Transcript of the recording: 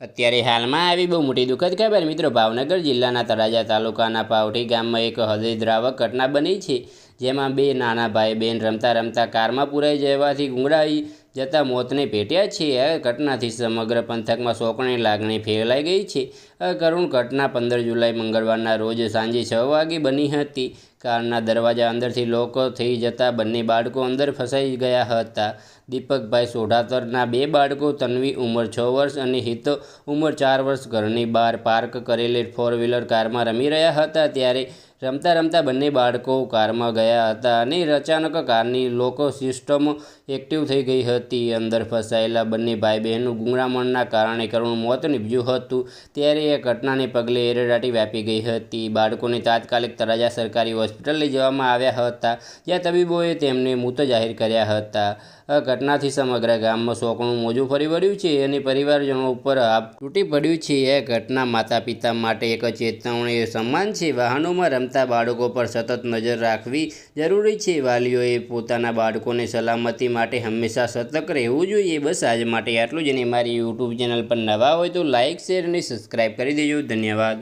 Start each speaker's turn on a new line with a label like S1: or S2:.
S1: અત્યારે હાલમાં આવી બહુ મોટી દુઃખદ ખબર. મિત્રો, ભાવનગર જિલ્લાના તળાજા તાલુકાના પાવઠી ગામમાં એક હૃદયદ્રાવક ઘટના બની છે, જેમાં બે નાના ભાઈ બહેન રમતા રમતા કારમાં પુરાઈ જવાથી ગુંગળાઈ જતા મોતને ભેટ્યા છે. આ ઘટનાથી સમગ્ર પંથકમાં શોકની લાગણી ફેલાઈ ગઈ છે. આ કરુણ ઘટના પંદર જુલાઈ મંગળવારના રોજ સાંજે છ વાગે બની હતી. કારના દરવાજા અંદરથી લોકો થઈ જતા બંને બાળકો અંદર ફસાઈ ગયા હતા. દીપકભાઈ સોઢાતરના બે બાળકો, તન્વી ઉંમર છ વર્ષ અને હિત ઉંમર ચાર વર્ષ ઘરની બહાર પાર્ક કરેલી ફોર વ્હીલર કારમાં રમી રહ્યા હતા. ત્યારે રમતા રમતા બંને બાળકો કારમાં ગયા હતા અને અચાનક કારની લોકો સિસ્ટમ એક્ટિવ થઈ ગઈ હતી. અંદર ફસાયેલા બંને ભાઈ બહેનનું ગુંગળામણના કારણે કરુણ મોત નીપજ્યું હતું. ત્યારે એ ઘટનાને પગલે એરેડાટી વ્યાપી ગઈ હતી. બાળકોને તાત્કાલિક તળાજા સરકારી હોસ્પિટલ લઈ જવામાં આવ્યા હતા, જ્યાં તબીબોએ તેમને મૃત જાહેર કર્યા હતા. આ ઘટનાથી સમગ્ર ગામમાં શોકનું મોજું ફરી વળ્યું છે અને પરિવારજનો ઉપર આપ તૂટી પડ્યું છે. એ ઘટના માતા પિતા માટે એક ચેતવણી સમાન છે. વાહનોમાં રમતા બાળકો પર સતત નજર રાખવી જરૂરી છે. વાલીઓએ પોતાના બાળકોને સલામતી માટે હંમેશા સતર્ક રહેવું જોઈએ. બસ આજ માટે આટલું જ અને મારી યુટ્યુબ ચેનલ પર નવા હોય તો લાઇક શેર અને સબસ્ક્રાઈબ કરી દેજો. ધન્યવાદ.